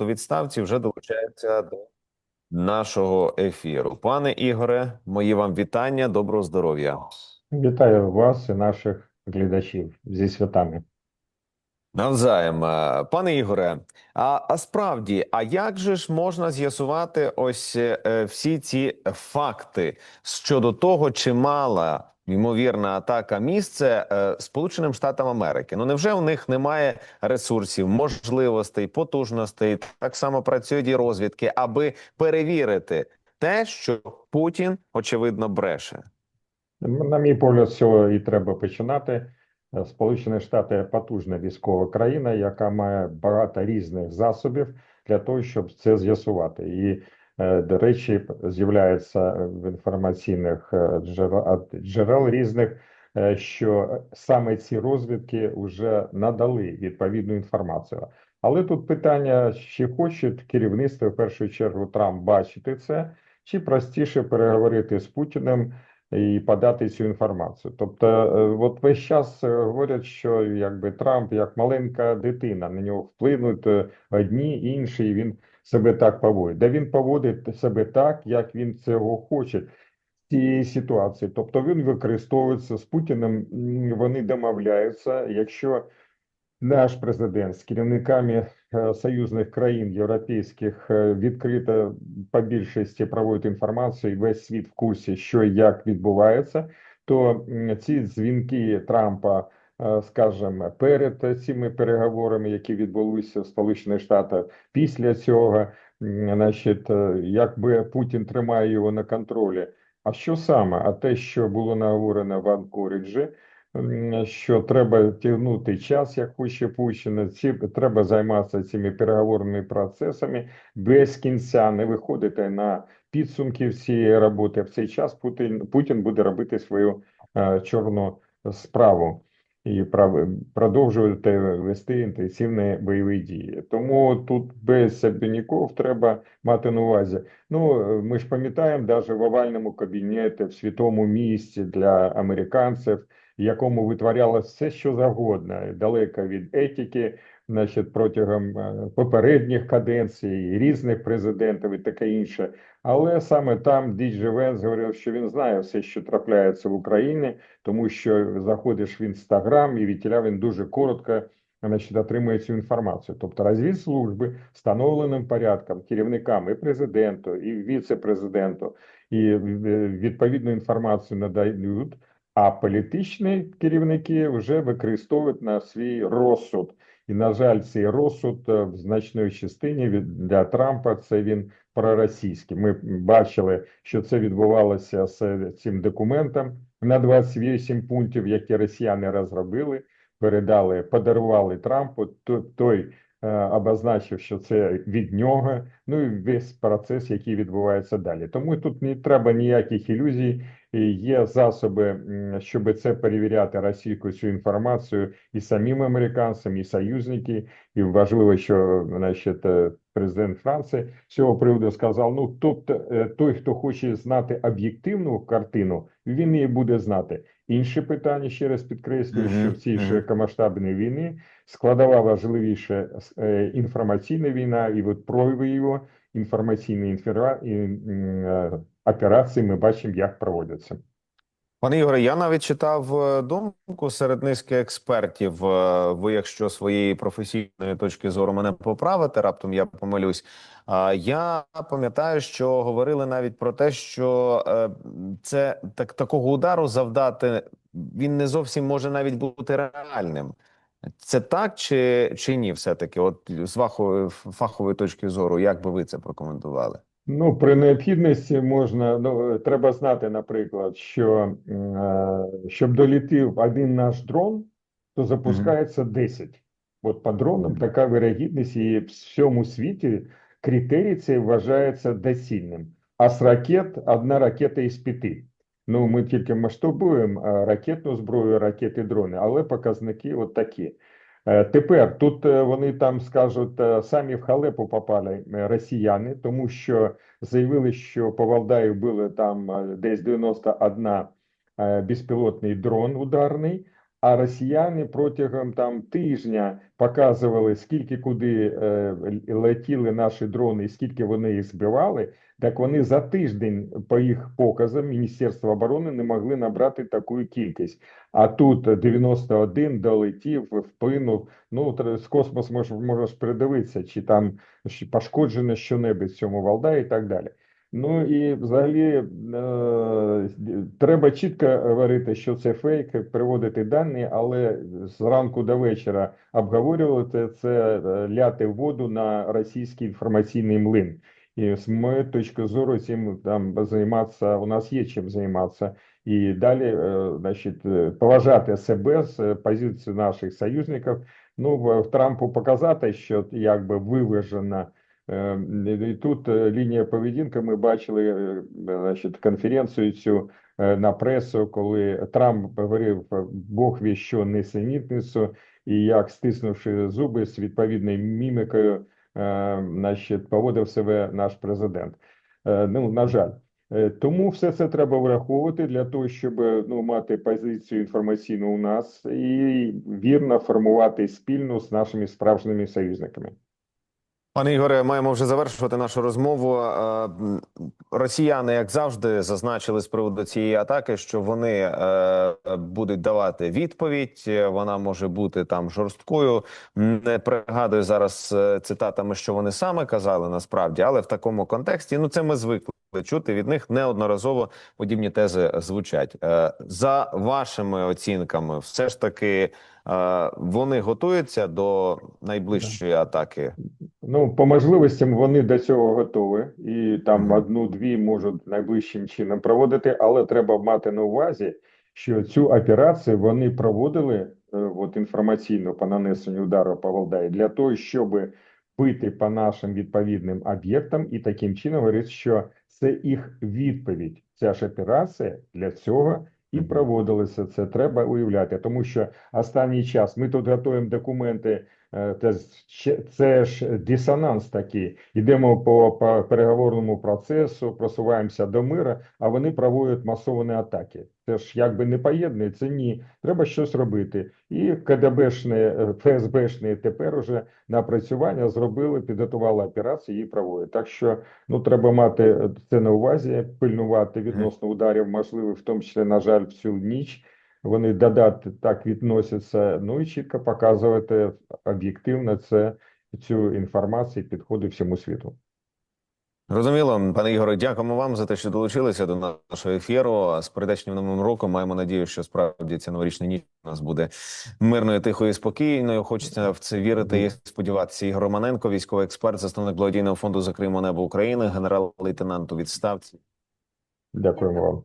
у відставці вже долучається до нашого ефіру. Пане Ігоре, мої вам вітання. Доброго здоров'я. Вітаю вас і наших глядачів зі святами. Навзаєм, Е, пане Ігоре. А, а справді, а як же ж можна з'ясувати ось е, всі ці факти щодо того, чи мала ймовірна атака місце е, Сполученим Штатам Америки? Ну невже у них немає ресурсів, можливостей, потужностей? Так само працюють і розвідки, аби перевірити те, що Путін очевидно бреше. На мій погляд, цього і треба починати. Е, Сполучені Штати потужна військова країна, яка має багато різних засобів для того, щоб це з'ясувати. І, до речі, з'являється в інформаційних е, джерел, різних, е, що саме ці розвідки вже надали відповідну інформацію. Але тут питання: чи хоче керівництво в першу чергу Трамп бачити це, чи простіше переговорити з Путіним і подати цю інформацію. Тобто, е, от весь час е, говорять, що якби Трамп як маленька дитина, на нього вплинуть е, одні, інші, він себе так поводить. Де він поводить себе так, як він цього хоче. Цієї ситуації, тобто він використовується з Путіним, вони домовляються. Якщо наш президент з керівниками е, союзних країн європейських е, відкрито по більшості проводить інформацію, і весь світ в курсі, що і як відбувається, то ці дзвінки Трампа, скажімо, перед цими переговорами, які відбулися в Сполучених Штатах, після цього, значить, е, якби Путін тримає його на контролі. А що саме? А те, що було наговорено в Анкориджі, що треба тягнути час, як хоче Путін, ці треба займатися цими переговорними процесами без кінця, не виходити на підсумки цієї роботи. В цей час Путін, Путін буде робити свою е, чорну справу і продовжувати вести інтенсивні бойові дії. Тому тут без Сабініков треба мати на увазі. Ну, ми ж пам'ятаємо, навіть в овальному кабінеті, в святому місці для американців, якому витворялося все, що завгодно, далеко від етики, значить, протягом е, попередніх каденцій, різних президентів і таке інше. Але саме там Діджі Венс говорив, що він знає все, що трапляється в Україні, тому що заходиш в інстаграм і відтіля він дуже коротко значить, отримує цю інформацію. Тобто розвідслужби встановленим порядком керівникам і президенту, і віце-президенту, і е, відповідну інформацію надають. А політичні керівники вже використовують на свій розсуд. І, на жаль, цей розсуд е, в значної частині від для Трампа це він проросійський. Ми бачили, що це відбувалося з цим документом на 28 пунктів, які росіяни розробили, передали, подарували Трампу. То- Той обозначив, що це від нього. Ну і весь процес, який відбувається далі. Тому тут не треба ніяких ілюзій. Є засоби, щоб це перевіряти російську цю інформацію і самим американцям, і союзники. І важливо, що значить, е, президент Франції з цього приводу сказав: ну тобто, той, хто хоче знати об'єктивну картину, він її буде знати. Інше питання ще раз підкреслюю, Мгм, що в цій широкомасштабній війні складова важливіше е, інформаційна війна, і от прояви його інформаційної інфера... е, операції ми бачимо, як проводяться. Пане Ігоре, я навіть читав е, думку серед низки експертів. е, Ви, якщо своєї професійної точки зору мене поправите, раптом я помилюсь. Я пам'ятаю, що говорили навіть про те, що е, це так такого удару завдати він не зовсім може навіть бути реальним. Це так чи, чи ні? Все таки, от з фахової точки зору, як би ви це прокоментували? Ну, при необхідності можна, ну, треба знати, наприклад, що е, щоб долітів один наш дрон, то запускається 10. От по дронам така вирогідність і в всьому світі критерій цей вважається доцільним. А з ракет одна ракета із п'яти. Ну, ми тільки масштабуємо е, ракетну зброю, ракети, дрони, але показники от такі. Е, Тепер тут е, вони там скажуть, е, самі в халепу попали росіяни, тому що заявили, що по Валдаю було там десь 91 е, безпілотний дрон ударний, А росіяни протягом там тижня показували, скільки куди е, летіли наші дрони і скільки вони їх збивали. Так вони за тиждень, по їх показам, Міністерства оборони не могли набрати таку кількість. А тут 91 долетів, вплинув. Ну, тр- з космосу можеш, можеш передивитися, чи там пошкоджено щонебудь в цьому Валда і так далі. Ну і взагалі е, треба чітко говорити, що це фейк, приводити дані, але зранку до вечора обговорювати це е, ляти воду на російський інформаційний млин. І з моєї точки зору, цим там займатися, у нас є чим займатися. І далі, е, значить, е, поважати себе з позиції наших союзників. Ну, Трампу показати, що якби виважена І тут лінія поведінки. Ми бачили значить, конференцію цю на пресу, коли Трамп говорив е, Бог вість що несенітницю, і як стиснувши зуби з відповідною мімікою, е, значить, поводив себе наш президент. Е, Ну, на жаль. Е, Тому все це треба враховувати для того, щоб е, ну, мати позицію інформаційну у нас і вірно формувати спільну з нашими справжніми союзниками. Пане Ігоре, маємо вже завершувати нашу розмову. Е, Росіяни, як завжди, зазначили з приводу цієї атаки, що вони е, будуть давати відповідь. Вона може бути там жорсткою. Не пригадую зараз е, цитатами, що вони саме казали насправді, але в такому контексті ну це ми звикли чути від них неодноразово подібні тези звучать. Е, За вашими оцінками, все ж таки е, вони готуються до найближчої атаки. Ну, по можливостям вони до цього готові, і там одну-дві можуть найближчим чином проводити, але треба мати на увазі, що цю операцію вони проводили е, от інформаційно по нанесенню удару по Валдаї для того, щоб бити по нашим відповідним об'єктам, і таким чином говорить, що це їх відповідь. Ця ж операція для цього і проводилася. Це треба уявляти, тому що останній час ми тут готуємо документи. Е, Це, ж дисонанс такий. Йдемо по, переговорному процесу, просуваємося до мира, а вони проводять масовані атаки. Це ж якби не поєднується. Ні, треба щось робити. І КДБшні, е, ФСБшні тепер уже напрацювання зробили, підготували операцію, її проводять. Так що ну треба мати це на увазі, пильнувати відносно ударів, можливих, в тому числі, на жаль, в цю ніч. Вони додати так відносяться, ну і чітко показувати об'єктивно це цю інформацію підходи всьому світу. Зрозуміло, пане Ігоре, дякуємо вам за те, що долучилися до нашого ефіру. З прийдешнім новим роком маємо надію, що справді ця новорічна ніч у нас буде мирною, тихою, і спокійною. Хочеться в це вірити і сподіватися. Ігор Романенко, військовий експерт, засновник благодійного фонду «Закриємо небо України, генерал-лейтенант у відставці. Дякуємо вам.